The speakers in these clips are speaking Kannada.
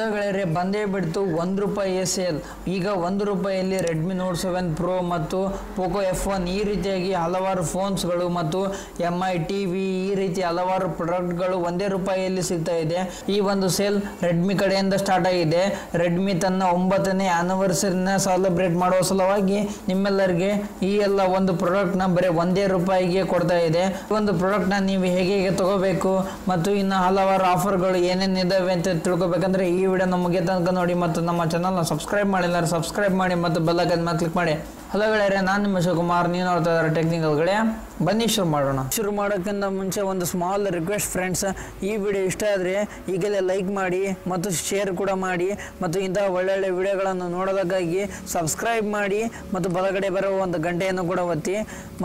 ಹಲೋ ಬಂದೇ ಬಿಡ್ತು. ಒಂದು ರೂಪಾಯಿ ಸೇಲ್ ಈಗ ಒಂದು ರೂಪಾಯಿಯಲ್ಲಿ ರೆಡ್ಮಿ ನೋಟ್ ಸೆವೆನ್ ಪ್ರೋ ಮತ್ತು ಪೋಕೋ ಎಫ್ ಒನ್ ಈ ರೀತಿಯಾಗಿ ಹಲವಾರು ಫೋನ್ಸ್ಗಳು ಮತ್ತು ಎಂ ಐ ಟಿ ವಿ ಈ ರೀತಿ ಹಲವಾರು ಪ್ರಾಡಕ್ಟ್ಗಳು ಒಂದೇ ರೂಪಾಯಿಯಲ್ಲಿ ಸಿಗ್ತಾ ಇದೆ. ಈ ಒಂದು ಸೇಲ್ ರೆಡ್ಮಿ ಕಡೆಯಿಂದ ಸ್ಟಾರ್ಟ್ ಆಗಿದೆ. ರೆಡ್ಮಿ ತನ್ನ ಒಂಬತ್ತನೇ ಆನಿವರ್ಸರಿನ ಸೆಲೆಬ್ರೇಟ್ ಮಾಡುವ ಸಲುವಾಗಿ ನಿಮ್ಮೆಲ್ಲರಿಗೆ ಈ ಎಲ್ಲ ಒಂದು ಪ್ರಾಡಕ್ಟ್ನ ಬರೀ ಒಂದೇ ರೂಪಾಯಿಗೆ ಕೊಡ್ತಾ ಇದೆ. ಈ ಒಂದು ಪ್ರಾಡಕ್ಟ್ನ ನೀವು ಹೇಗೆ ಹೇಗೆ ತಗೋಬೇಕು ಮತ್ತು ಇನ್ನು ಹಲವಾರು ಆಫರ್ಗಳು ಏನೇನಿದ್ದಾವೆ ಅಂತ ತಿಳ್ಕೊಬೇಕಂದ್ರೆ ಈ ವಿಡಿಯೋ ನಮಗೆ ತನಕ ನೋಡಿ ಮತ್ತು ನಮ್ಮ ಚಾನಲ್ನ ಸಬ್ಸ್ಕ್ರೈಬ್ ಮಾಡಿಲ್ಲ ಸಬ್ಸ್ಕ್ರೈಬ್ ಮಾಡಿ ಮತ್ತು ಬೆಲ್ಲೈಕನ್ ಮೇಲೆ ಕ್ಲಿಕ್ ಮಾಡಿ. ಹಲೋ ಗೆಳೆಯರೆ, ನಾನು ನಿಮ್ಮ ಶಿವಕುಮಾರ್. ನೀವು ನೋಡ್ತಾ ಇದ್ದಾರೆ ಟೆಕ್ನಿಕಲ್ ಗೆಳೆಯ? ಬನ್ನಿ ಶುರು ಮಾಡೋಣ. ಶುರು ಮಾಡೋಕ್ಕಿಂತ ಮುಂಚೆ ಒಂದು ಸ್ಮಾಲ್ ರಿಕ್ವೆಸ್ಟ್ ಫ್ರೆಂಡ್ಸ್ ಈ ವಿಡಿಯೋ ಇಷ್ಟ ಆದರೆ ಈಗಲೇ ಲೈಕ್ ಮಾಡಿ ಮತ್ತು ಶೇರ್ ಕೂಡ ಮಾಡಿ ಮತ್ತು ಇಂತಹ ಒಳ್ಳೊಳ್ಳೆ ವಿಡಿಯೋಗಳನ್ನು ನೋಡೋದಕ್ಕಾಗಿ ಸಬ್ಸ್ಕ್ರೈಬ್ ಮಾಡಿ ಮತ್ತು ಬಲಗಡೆ ಬರುವ ಒಂದು ಗಂಟೆಯನ್ನು ಕೂಡ ಒತ್ತಿ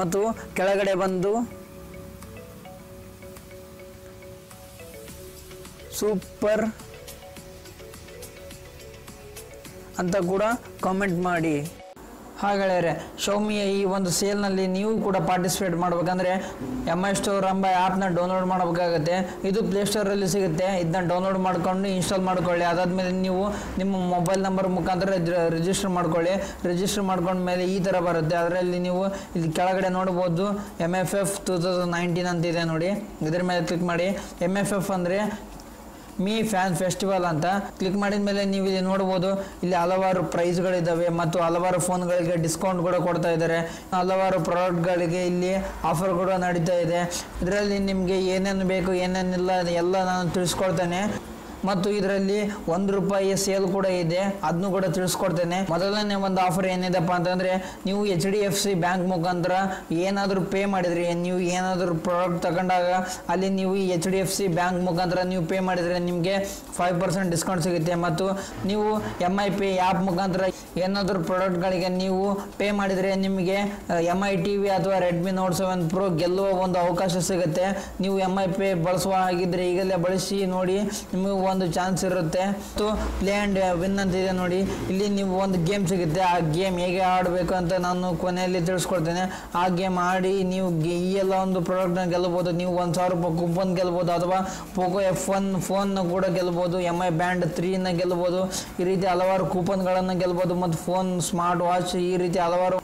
ಮತ್ತು ಕೆಳಗಡೆ ಬಂದು ಸೂಪರ್ ಅಂತ ಕೂಡ ಕಾಮೆಂಟ್ ಮಾಡಿ. ಹಾಗೆಳೆಯರೆ ಶೌಮಿಯ ಈ ಒಂದು ಸೇಲ್ನಲ್ಲಿ ನೀವು ಕೂಡ ಪಾರ್ಟಿಸಿಪೇಟ್ ಮಾಡಬೇಕಂದ್ರೆ ಎಂ ಐ ಸ್ಟೋರ್ ಎಂಬ ಆ್ಯಪ್ನ ಡೌನ್ಲೋಡ್ ಮಾಡಬೇಕಾಗುತ್ತೆ. ಇದು ಪ್ಲೇಸ್ಟೋರಲ್ಲಿ ಸಿಗುತ್ತೆ. ಇದನ್ನ ಡೌನ್ಲೋಡ್ ಮಾಡ್ಕೊಂಡು ಇನ್ಸ್ಟಾಲ್ ಮಾಡ್ಕೊಳ್ಳಿ. ಅದಾದಮೇಲೆ ನೀವು ನಿಮ್ಮ ಮೊಬೈಲ್ ನಂಬರ್ ಮುಖಾಂತರ ರಿಜಿಸ್ಟರ್ ಮಾಡ್ಕೊಳ್ಳಿ. ರಿಜಿಸ್ಟರ್ ಮಾಡ್ಕೊಂಡ್ಮೇಲೆ ಈ ಥರ ಬರುತ್ತೆ. ಅದರಲ್ಲಿ ನೀವು ಇಲ್ಲಿ ಕೆಳಗಡೆ ನೋಡ್ಬೋದು M F F two thousand nineteen ಅಂತ ಇದೆ ನೋಡಿ. ಇದ್ರ ಮೇಲೆ ಕ್ಲಿಕ್ ಮಾಡಿ. ಎಂ ಎಫ್ ಎಫ್ ಅಂದರೆ ಮೀ ಫ್ಯಾನ್ ಫೆಸ್ಟಿವಲ್ ಅಂತ ಕ್ಲಿಕ್ ಮಾಡಿದ ಮೇಲೆ ನೀವು ಇಲ್ಲಿ ನೋಡಬಹುದು ಇಲ್ಲಿ ಹಲವಾರು ಪ್ರೈಸ್ಗಳಿದ್ದಾವೆ ಮತ್ತು ಹಲವಾರು ಫೋನ್ಗಳಿಗೆ ಡಿಸ್ಕೌಂಟ್ ಕೂಡ ಕೊಡ್ತಾ ಇದ್ದಾರೆ ಹಲವಾರು ಪ್ರಾಡಕ್ಟ್ಗಳಿಗೆ ಇಲ್ಲಿ ಆಫರ್ ಕೂಡ ನಡೀತಾ ಇದೆ. ಇದರಲ್ಲಿ ನಿಮಗೆ ಏನೇನು ಬೇಕು, ಏನೇನಿಲ್ಲ ಎಲ್ಲ ನಾನು ತಿಳಿಸ್ಕೊಡ್ತೇನೆ ಮತ್ತು ಇದರಲ್ಲಿ ಒಂದು ರೂಪಾಯಿ ಸೇಲ್ ಕೂಡ ಇದೆ. ಅದನ್ನು ಕೂಡ ತಿಳಿಸ್ಕೊಡ್ತೇನೆ. ಮೊದಲನೇ ಒಂದು ಆಫರ್ ಏನಿದೆಪ್ಪ ಅಂತಂದ್ರೆ, ನೀವು H D F C bank ಮುಖಾಂತರ ಏನಾದರೂ ಪೇ ಮಾಡಿದ್ರಿ, ನೀವು ಏನಾದರೂ ಪ್ರಾಡಕ್ಟ್ ತಗೊಂಡಾಗ ಅಲ್ಲಿ ನೀವು H D F C bank ಮುಖಾಂತರ ನೀವು ಪೇ ಮಾಡಿದರೆ ನಿಮಗೆ ಫೈವ್ ಪರ್ಸೆಂಟ್ ಡಿಸ್ಕೌಂಟ್ ಸಿಗುತ್ತೆ. ಮತ್ತು ನೀವು ಎಂ ಐ ಪಿ ಆ್ಯಪ್ ಮುಖಾಂತರ ಏನಾದರೂ ಪ್ರಾಡಕ್ಟ್ಗಳಿಗೆ ನೀವು ಪೇ ಮಾಡಿದರೆ ನಿಮಗೆ ಎಂ ಐ ಟಿ ವಿ ಅಥವಾ ರೆಡ್ಮಿ ನೋಟ್ ಸೆವೆನ್ ಪ್ರೋ ಗೆಲ್ಲುವ ಒಂದು ಅವಕಾಶ ಸಿಗುತ್ತೆ. ನೀವು ಎಂ ಐ ಪಿ ಬಳಸುವ ಹಾಗಿದ್ರೆ ಈಗಲೇ ಬಳಸಿ ನೋಡಿ, ನಿಮಗೆ ಒಂದು ಚಾನ್ಸ್ ಇರುತ್ತೆ. ಮತ್ತು ಪ್ಲೇ ಆ್ಯಂಡ್ ವಿನ್ ಅಂತ ಇದೆ ನೋಡಿ. ಇಲ್ಲಿ ನೀವು ಒಂದು ಗೇಮ್ ಸಿಗುತ್ತೆ. ಆ ಗೇಮ್ ಹೇಗೆ ಆಡಬೇಕು ಅಂತ ನಾನು ಕೊನೆಯಲ್ಲಿ ತಿಳಿಸ್ಕೊಡ್ತೇನೆ. ಆ ಗೇಮ್ ಆಡಿ ನೀವು ಈ ಎಲ್ಲ ಒಂದು ಪ್ರಾಡಕ್ಟ್ನ ಗೆಲ್ಲಬಹುದು. ನೀವು ಒಂದು ಸಾವಿರ ರೂಪಾಯಿ ಕೂಪನ್ ಗೆಲ್ಬೋದು ಅಥವಾ ಪೋಕೋ ಎಫ್ ಒನ್ ಫೋನ್ನ ಕೂಡ ಗೆಲ್ಬೋದು ಎಂ ಐ ಬ್ಯಾಂಡ್ ತ್ರೀನ ಗೆಲ್ಬೋದು ಈ ರೀತಿ ಹಲವಾರು ಕೂಪನ್ಗಳನ್ನು ಗೆಲ್ಬೋದು ಮತ್ತು ಫೋನ್ ಸ್ಮಾರ್ಟ್ ವಾಚ್ ಈ ರೀತಿ ಹಲವಾರು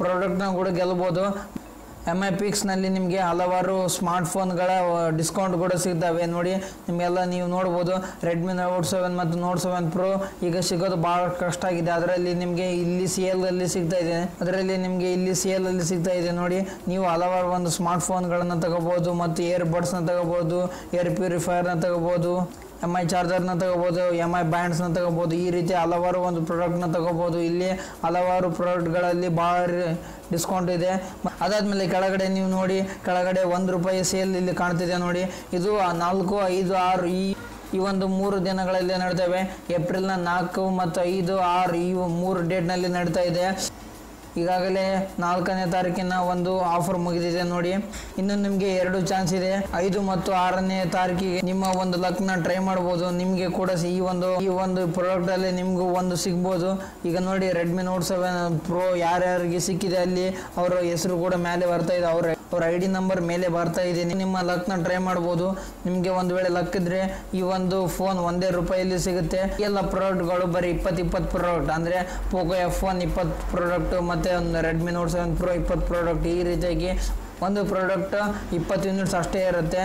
ಪ್ರಾಡಕ್ಟ್ನ ಕೂಡ ಗೆಲ್ಬೋದು ಎಂ ಐ ಪಿಕ್ಸ್ನಲ್ಲಿ ನಿಮಗೆ ಹಲವಾರು ಸ್ಮಾರ್ಟ್ ಫೋನ್ಗಳ ಡಿಸ್ಕೌಂಟ್ ಕೂಡ ಸಿಗ್ತವೆ. ನೋಡಿ, ನಿಮಗೆಲ್ಲ ನೀವು ನೋಡ್ಬೋದು. ರೆಡ್ಮಿ ನೋಟ್ ಸೆವೆನ್ ಮತ್ತು ನೋಟ್ ಸೆವೆನ್ ಪ್ರೊ ಈಗ ಸಿಗೋದು ಭಾಳ ಕಷ್ಟ ಆಗಿದೆ. ಅದರಲ್ಲಿ ನಿಮಗೆ ಇಲ್ಲಿ ಸೇಲಲ್ಲಿ ಸಿಗ್ತಾ ಇದೆ. ಅದರಲ್ಲಿ ನಿಮಗೆ ಇಲ್ಲಿ ಸೇಲಲ್ಲಿ ಸಿಗ್ತಾ ಇದೆ. ನೋಡಿ, ನೀವು ಹಲವಾರು ಒಂದು ಸ್ಮಾರ್ಟ್ ಫೋನ್ಗಳನ್ನು ತಗೋಬೋದು ಮತ್ತು ಇಯರ್ ಬಡ್ಸ್ನ ತಗೋಬೋದು ಏರ್ ಪ್ಯೂರಿಫೈಯರ್ನ ತಗೋಬೋದು. ಎಂ ಐ ಚಾರ್ಜರ್ನ ತಗೋಬೋದು ಎಂ ಐ ಬ್ಯಾಂಡ್ಸ್ನ ತಗೋಬೋದು, ಈ ರೀತಿ ಹಲವಾರು ಒಂದು ಪ್ರಾಡಕ್ಟ್ನ ತಗೋಬೋದು. ಇಲ್ಲಿ ಹಲವಾರು ಪ್ರಾಡಕ್ಟ್ಗಳಲ್ಲಿ ಭಾಳ ಡಿಸ್ಕೌಂಟ್ ಇದೆ. ಅದಾದಮೇಲೆ ಕೆಳಗಡೆ ನೀವು ನೋಡಿ, ಕೆಳಗಡೆ ಒಂದು ರೂಪಾಯಿ ಸೇಲ್ ಇಲ್ಲಿ ಕಾಣ್ತಿದೆ ನೋಡಿ. ಇದು ನಾಲ್ಕು, ಐದು, ಆರು ಈ ಈ ಒಂದು ಮೂರು ದಿನಗಳಲ್ಲಿ ನಡೀತವೆ. ಏಪ್ರಿಲ್ನ ನಾಲ್ಕು ಮತ್ತು ಐದು, ಆರು ಈ ಮೂರು ಡೇಟ್ನಲ್ಲಿ ನಡೀತಾ ಇದೆ. ಈಗಾಗಲೇ ನಾಲ್ಕನೇ ತಾರೀಕಿನ ಒಂದು ಆಫರ್ ಮುಗಿದಿದೆ ನೋಡಿ. ಇನ್ನು ನಿಮಗೆ ಎರಡು ಚಾನ್ಸ್ ಇದೆ. ಐದು ಮತ್ತು ಆರನೇ ತಾರೀಕಿಗೆ ನಿಮ್ಮ ಒಂದು ಲಕ್ನ ಟ್ರೈ ಮಾಡಬಹುದು ನಿಮಗೆ ಕೂಡ ಈ ಒಂದು ಈ ಒಂದು ಪ್ರಾಡಕ್ಟ್ ಅಲ್ಲಿ ನಿಮಗೂ ಒಂದು ಸಿಗ್ಬೋದು. ಈಗ ನೋಡಿ ರೆಡ್ಮಿ ನೋಟ್ ಸೆವೆನ್ ಪ್ರೋ ಯಾರ್ಯಾರಿಗೆ ಸಿಕ್ಕಿದೆ ಅಲ್ಲಿ, ಅವರ ಹೆಸರು ಕೂಡ ಮೇಲೆ ಬರ್ತಾ ಇದೆ. ಅವ್ರ ಅವ್ರ ಐ ಡಿ ನಂಬರ್ ಮೇಲೆ ಬರ್ತಾ ಇದೆ ನಿಮ್ಮ ಲಕ್ನ ಟ್ರೈ ಮಾಡ್ಬೋದು. ನಿಮಗೆ ಒಂದು ವೇಳೆ ಲಕ್ ಇದ್ರೆ ಈ ಒಂದು ಫೋನ್ ಒಂದೇ ರೂಪಾಯಿಯಲ್ಲಿ ಸಿಗುತ್ತೆ. ಎಲ್ಲ ಪ್ರಾಡಕ್ಟ್ಗಳು ಬರೀ ಇಪ್ಪತ್ತು ಇಪ್ಪತ್ತು ಪ್ರಾಡಕ್ಟ್ ಅಂದರೆ ಪೋಕೋ ಎಫ್ ಒನ್ ಇಪ್ಪತ್ತು ಪ್ರಾಡಕ್ಟು ಮತ್ತು ಒಂದು ರೆಡ್ಮಿ ನೋಟ್ ಸೆವೆನ್ ಪ್ರೋ ಇಪ್ಪತ್ತು ಪ್ರಾಡಕ್ಟ್ ಈ ರೀತಿಯಾಗಿ ಒಂದು ಪ್ರಾಡಕ್ಟ್ ಇಪ್ಪತ್ತು ಯೂನಿಟ್ಸ್ ಅಷ್ಟೇ ಇರುತ್ತೆ.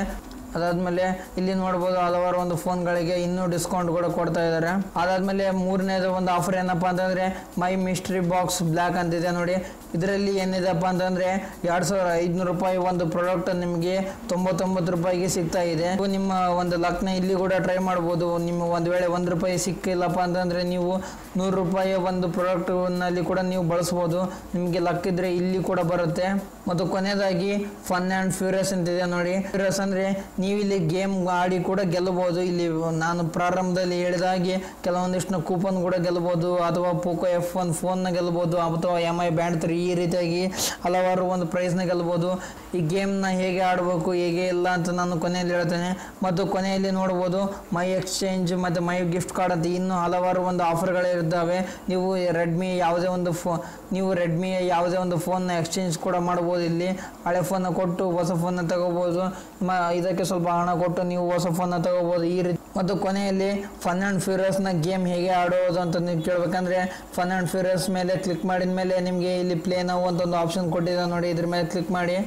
ಅದಾದ್ಮೇಲೆ ಇಲ್ಲಿ ನೋಡಬಹುದು ಹಲವಾರು ಒಂದು ಫೋನ್ಗಳಿಗೆ ಇನ್ನೂ ಡಿಸ್ಕೌಂಟ್ ಕೂಡ ಕೊಡ್ತಾ ಇದ್ದಾರೆ ಅದಾದ್ಮೇಲೆ ಮೂರನೇದು ಒಂದು ಆಫರ್ ಏನಪ್ಪಾ ಅಂತಂದ್ರೆ ಮೈ ಮಿಸ್ಟ್ರಿ ಬಾಕ್ಸ್ ಬ್ಲ್ಯಾಕ್ ಅಂತಿದೆ ನೋಡಿ. ಇದರಲ್ಲಿ ಏನಿದೆಪ್ಪ ಅಂತಂದ್ರೆ, ಎರಡ್ ಸಾವಿರ ಐದುನೂರು ರೂಪಾಯಿ ಒಂದು ಪ್ರಾಡಕ್ಟ್ ನಿಮಗೆ ತೊಂಬತ್ತೊಂಬತ್ತು ರೂಪಾಯಿಗೆ ಸಿಗ್ತಾ ಇದೆ. ನಿಮ್ಮ ಒಂದು ಲಕ್ನ ಇಲ್ಲಿ ಕೂಡ ಟ್ರೈ ಮಾಡ್ಬೋದು. ನಿಮ್ಮ ಒಂದು ವೇಳೆ ಒಂದು ರೂಪಾಯಿ ಸಿಕ್ಕಿಲ್ಲಪ್ಪ ಅಂತಂದ್ರೆ, ನೀವು ನೂರು ರೂಪಾಯಿಯ ಒಂದು ಪ್ರಾಡಕ್ಟ್ನಲ್ಲಿ ಕೂಡ ನೀವು ಬಳಸ್ಬೋದು. ನಿಮಗೆ ಲಕ್ ಇದ್ರೆ ಇಲ್ಲಿ ಕೂಡ ಬರುತ್ತೆ. ಮತ್ತು ಕೊನೆಯದಾಗಿ ಫನ್ ಆ್ಯಂಡ್ ಫ್ಯೂರಿಯಸ್ ಅಂತಿದೆ ನೋಡಿ. ಫ್ಯೂರಿಯಸ್ ಅಂದರೆ ನೀವು ಇಲ್ಲಿ ಗೇಮ್ ಆಡಿ ಕೂಡ ಗೆಲ್ಲಬಹುದು ಇಲ್ಲಿ ನಾನು ಪ್ರಾರಂಭದಲ್ಲಿ ಹೇಳಿದ ಹಾಗೆ ಕೆಲವೊಂದಿಷ್ಟು ಕೂಪನ್ ಕೂಡ ಗೆಲ್ಲಬಹುದು ಅಥವಾ ಪೋಕೋ ಎಫ್ ಒನ್ ಫೋನ್ನ ಗೆಲ್ಲಬಹುದು ಅಥವಾ ಎಂ ಐ ಬ್ಯಾಂಡ್ ತ್ರೀ ಈ ರೀತಿಯಾಗಿ ಹಲವಾರು ಒಂದು ಪ್ರೈಸ್ನ ಗೆಲ್ಲಬಹುದು ಈ ಗೇಮ್ನ ಹೇಗೆ ಆಡಬೇಕು, ಹೇಗೆ ಇಲ್ಲ ಅಂತ ನಾನು ಕೊನೆಯಲ್ಲಿ ಹೇಳ್ತೇನೆ. ಮತ್ತು ಕೊನೆಯಲ್ಲಿ ನೋಡ್ಬೋದು ಮೈ ಎಕ್ಸ್ಚೇಂಜ್ ಮತ್ತು ಮೈ ಗಿಫ್ಟ್ ಕಾರ್ಡ್ ಅಂತ ಇನ್ನೂ ಹಲವಾರು ಒಂದು ಆಫರ್ಗಳಿರುತ್ತೆ ಇದ್ದಾವೆ, ನೀವು ರೆಡ್ಮಿ ಯಾವುದೇ ಒಂದು ಫೋ, ನೀವು ರೆಡ್ಮಿಯ ಯಾವುದೇ ಒಂದು ಫೋನ್ನ ಎಕ್ಸ್ಚೇಂಜ್ ಕೂಡ ಮಾಡ್ಬೋದು ಇಲ್ಲಿ. ಹಳೆ ಫೋನ್ನ ಕೊಟ್ಟು ಹೊಸ ಫೋನ್ನ ತಗೋಬೋದು. ಮ, ಇದಕ್ಕೆ ಸ್ವಲ್ಪ ಹಣ ಕೊಟ್ಟು ನೀವು ಹೊಸ ಫೋನ್ನ ತಗೋಬೋದು. ಈ ರೀತಿ ಮತ್ತು ಕೊನೆಯಲ್ಲಿ ಫನ್ ಆ್ಯಂಡ್ ಫ್ಯೂರಿಯಸ್ನ ಗೇಮ್ ಹೇಗೆ ಆಡೋದು ಅಂತ ನೀವು ಕೇಳಬೇಕಂದ್ರೆ ಫನ್ ಆ್ಯಂಡ್ ಫ್ಯೂರಿಯಸ್ ಮೇಲೆ ಕ್ಲಿಕ್ ಮಾಡಿದ ಮೇಲೆ ನಿಮಗೆ ಇಲ್ಲಿ ಪ್ಲೇ ನಾವು ಅಂತ ಒಂದು ಆಪ್ಷನ್ ಕೊಟ್ಟಿದೆ ನೋಡಿ. ಇದ್ರ ಮೇಲೆ ಕ್ಲಿಕ್ ಮಾಡಿ.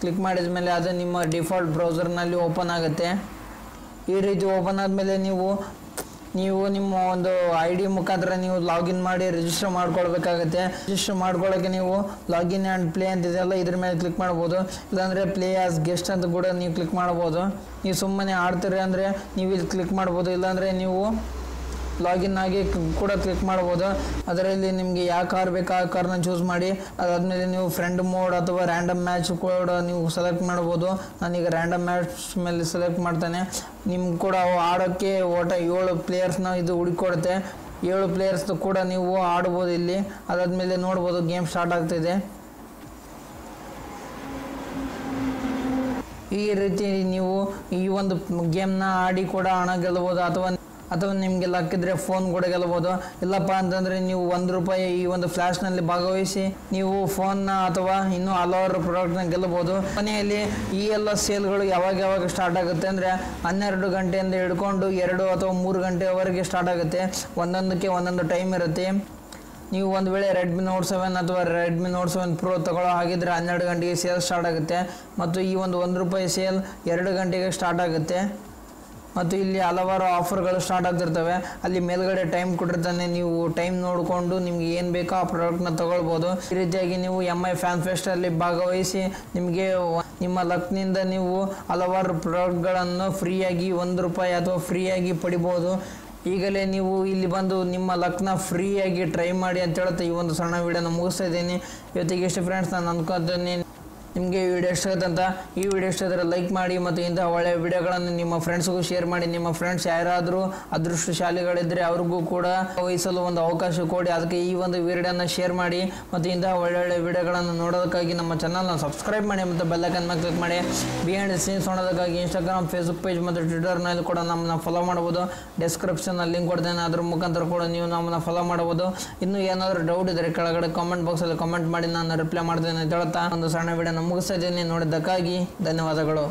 ಕ್ಲಿಕ್ ಮಾಡಿದ ಮೇಲೆ ಅದು ನಿಮ್ಮ ಡಿಫಾಲ್ಟ್ ಬ್ರೌಸರ್ನಲ್ಲಿ ಓಪನ್ ಆಗುತ್ತೆ. ಈ ರೀತಿ ಓಪನ್ ಆದಮೇಲೆ ನೀವು ನೀವು ನಿಮ್ಮ ಒಂದು ಐ ಡಿ ಮುಖಾಂತರ ನೀವು ಲಾಗಿನ್ ಮಾಡಿ ರಿಜಿಸ್ಟರ್ ಮಾಡ್ಕೊಳ್ಬೇಕಾಗತ್ತೆ. ರಿಜಿಸ್ಟರ್ ಮಾಡ್ಕೊಳ್ಳೋಕೆ ನೀವು ಲಾಗಿನ್ ಆ್ಯಂಡ್ ಪ್ಲೇ ಅಂತ ಇದೆಲ್ಲ ಇದ್ರ ಮೇಲೆ ಕ್ಲಿಕ್ ಮಾಡ್ಬೋದು. ಇಲ್ಲಾಂದರೆ ಪ್ಲೇ ಆಸ್ ಗೆಸ್ಟ್ ಅಂತ ಕೂಡ ನೀವು ಕ್ಲಿಕ್ ಮಾಡ್ಬೋದು. ನೀವು ಸುಮ್ಮನೆ ಆಡ್ತೀರಿ ಅಂದರೆ ನೀವು ಇಲ್ಲಿ ಕ್ಲಿಕ್ ಮಾಡ್ಬೋದು. ಇಲ್ಲಾಂದರೆ ನೀವು ಲಾಗಿನ್ ಆಗಿ ಕೂಡ ಕ್ಲಿಕ್ ಮಾಡ್ಬೋದು. ಅದರಲ್ಲಿ ನಿಮಗೆ ಯಾವ ಕಾರ್ ಬೇಕು ಆ ಕಾರ್ನ ಚೂಸ್ ಮಾಡಿ. ಅದಾದಮೇಲೆ ನೀವು ಫ್ರೆಂಡ್ ಮೋಡ್ ಅಥವಾ ರ್ಯಾಂಡಮ್ ಮ್ಯಾಚ್ ಕೂಡ ನೀವು ಸೆಲೆಕ್ಟ್ ಮಾಡ್ಬೋದು. ನಾನೀಗ ರ್ಯಾಂಡಮ್ ಮ್ಯಾಚ್ ಮೇಲೆ ಸೆಲೆಕ್ಟ್ ಮಾಡ್ತೇನೆ. ನಿಮ್ಗೆ ಕೂಡ ಆಡೋಕ್ಕೆ ಒಟ್ಟು ಏಳು ಪ್ಲೇಯರ್ಸ್ನ ಇದು ಹುಡುಕೊಡುತ್ತೆ. ಏಳು ಪ್ಲೇಯರ್ಸ್ ಕೂಡ ನೀವು ಆಡ್ಬೋದು ಇಲ್ಲಿ. ಅದಾದಮೇಲೆ ನೋಡ್ಬೋದು ಗೇಮ್ ಸ್ಟಾರ್ಟ್ ಆಗ್ತಿದೆ. ಈ ರೀತಿ ನೀವು ಈ ಒಂದು ಗೇಮ್ನ ಆಡಿ ಕೂಡ ಹಣ ಗೆಲ್ಲಬಹುದು ಅಥವಾ ಅಥವಾ ನಿಮಗೆ ಲಕ್ಕಿದ್ರೆ ಫೋನ್ ಕೂಡ ಗೆಲ್ಲಬಹುದು. ಇಲ್ಲಪ್ಪ ಅಂತಂದರೆ ನೀವು ಒಂದು ರೂಪಾಯಿ ಈ ಒಂದು ಫ್ಲ್ಯಾಶ್ನಲ್ಲಿ ಭಾಗವಹಿಸಿ ನೀವು ಫೋನ್ನ ಅಥವಾ ಇನ್ನೂ ಹಲವಾರು ಪ್ರಾಡಕ್ಟ್ನ ಗೆಲ್ಲಬಹುದು. ಮನೆಯಲ್ಲಿ ಈ ಎಲ್ಲ ಸೇಲ್ಗಳು ಯಾವಾಗ ಯಾವಾಗ ಸ್ಟಾರ್ಟ್ ಆಗುತ್ತೆ ಅಂದರೆ ಹನ್ನೆರಡು ಗಂಟೆಯಿಂದ ಹಿಡ್ಕೊಂಡು ಎರಡು ಅಥವಾ ಮೂರು ಗಂಟೆವರೆಗೆ ಸ್ಟಾರ್ಟ್ ಆಗುತ್ತೆ. ಒಂದೊಂದಕ್ಕೆ ಒಂದೊಂದು ಟೈಮ್ ಇರುತ್ತೆ. ನೀವು ಒಂದು ವೇಳೆ ರೆಡ್ಮಿ ನೋಟ್ ಸೆವೆನ್ ಅಥವಾ ರೆಡ್ಮಿ ನೋಟ್ ಸೆವೆನ್ ಪ್ರೋ ತಗೊಳ್ಳೋ ಹಾಗಿದ್ರೆ ಹನ್ನೆರಡು ಗಂಟೆಗೆ ಸೇಲ್ ಸ್ಟಾರ್ಟ್ ಆಗುತ್ತೆ. ಮತ್ತು ಈ ಒಂದು ಒಂದು ರೂಪಾಯಿ ಸೇಲ್ ಎರಡು ಗಂಟೆಗೆ ಸ್ಟಾರ್ಟ್ ಆಗುತ್ತೆ. ಮತ್ತು ಇಲ್ಲಿ ಹಲವಾರು ಆಫರ್ಗಳು ಸ್ಟಾರ್ಟ್ ಆಗ್ತಿರ್ತವೆ. ಅಲ್ಲಿ ಮೇಲ್ಗಡೆ ಟೈಮ್ ಕೊಟ್ಟಿರ್ತಾನೆ. ನೀವು ಟೈಮ್ ನೋಡಿಕೊಂಡು ನಿಮ್ಗೆ ಏನು ಬೇಕೋ ಆ ಪ್ರಾಡಕ್ಟ್ನ ತೊಗೊಳ್ಬೋದು. ಈ ರೀತಿಯಾಗಿ ನೀವು ಎಂ ಐ ಫ್ಯಾನ್ ಫೆಸ್ಟಲ್ಲಿ ಭಾಗವಹಿಸಿ ನಿಮಗೆ ನಿಮ್ಮ ಲಕ್ನಿಂದ ನೀವು ಹಲವಾರು ಪ್ರಾಡಕ್ಟ್ಗಳನ್ನು ಫ್ರೀಯಾಗಿ ಒಂದು ರೂಪಾಯಿ ಅಥವಾ ಫ್ರೀಯಾಗಿ ಪಡಿಬೋದು. ಈಗಲೇ ನೀವು ಇಲ್ಲಿ ಬಂದು ನಿಮ್ಮ ಲಕ್ನ ಫ್ರೀಯಾಗಿ ಟ್ರೈ ಮಾಡಿ ಅಂತ ಹೇಳುತ್ತೆ. ಈ ಒಂದು ಸಣ್ಣ ವಿಡಿಯೋನ ಮುಗಿಸ್ತಾ ಇದ್ದೀನಿ. ಇವತ್ತಿಗೆ ಇಷ್ಟು ಫ್ರೆಂಡ್ಸ್ ನಾನು ಅನ್ಕೊತೀನಿ ನಿಮಗೆ ಈ ವಿಡಿಯೋ ಇಷ್ಟ ಆಗುತ್ತೆ ಅಂತ ಈ ವಿಡಿಯೋ ಇಷ್ಟ ಆದರೆ ಲೈಕ್ ಮಾಡಿ ಮತ್ತು ಇಂತಹ ಒಳ್ಳೆಯ ವಿಡಿಯೋಗಳನ್ನು ನಿಮ್ಮ ಫ್ರೆಂಡ್ಸ್ಗೂ ಶೇರ್ ಮಾಡಿ. ನಿಮ್ಮ ಫ್ರೆಂಡ್ಸ್ ಯಾರಾದರೂ ಅದೃಷ್ಟಶಾಲಿಗಳಿದ್ದರೆ ಅವ್ರಿಗೂ ಕೂಡ ವಹಿಸಲು ಒಂದು ಅವಕಾಶ ಕೊಡಿ. ಅದಕ್ಕೆ ಈ ಒಂದು ವಿಡಿಯೋನ ಶೇರ್ ಮಾಡಿ ಮತ್ತು ಇಂತಹ ಒಳ್ಳೊಳ್ಳೆ ವಿಡಿಯೋಗಳನ್ನು ನೋಡೋದಕ್ಕಾಗಿ ನಮ್ಮ ಚಾನಲ್ನ ಸಬ್ಸ್ಕ್ರೈಬ್ ಮಾಡಿ ಮತ್ತು ಮೇಲೆ ಕ್ಲಿಕ್ ಮಾಡಿ. ಬಿಹೈಂಡ್ ಸೀನ್ಸ್ ನೋಡೋದಕ್ಕಾಗಿ ಇನ್ಸ್ಟಾಗ್ರಾಮ್ ಫೇಸ್ಬುಕ್ ಪೇಜ್ ಮತ್ತು ಟ್ವಿಟರ್ನಲ್ಲಿ ಕೂಡ ನಮ್ಮನ್ನ ಫಾಲೋ ಮಾಡ್ಬೋದು. ಡಿಸ್ಕ್ರಿಪ್ಷನಲ್ಲಿ ಲಿಂಕ್ ಕೊಡ್ತೇನೆ. ಅದ್ರ ಮುಖಾಂತರ ಕೂಡ ನೀವು ನಮ್ಮನ್ನು ಫಾಲೋ ಮಾಡ್ಬೋದು. ಇನ್ನೂ ಏನಾದರೂ ಡೌಟ್ ಇದ್ದರೆ ಕೆಳಗಡೆ ಕಾಮೆಂಟ್ ಬಾಕ್ಸಲ್ಲಿ ಕಾಮೆಂಟ್ ಮಾಡಿ. ನಾನು ರಿಪ್ಲೈ ಮಾಡ್ತೇನೆ ಅಂತ ಹೇಳ್ತಾ ಒಂದು ಸಣ್ಣ ವಿಡಿಯೋನ ಮುಗಿಸ್ತಾ ಇದ್ದೀನಿ ನೋಡಿದ್ದಕ್ಕಾಗಿ ಧನ್ಯವಾದಗಳು.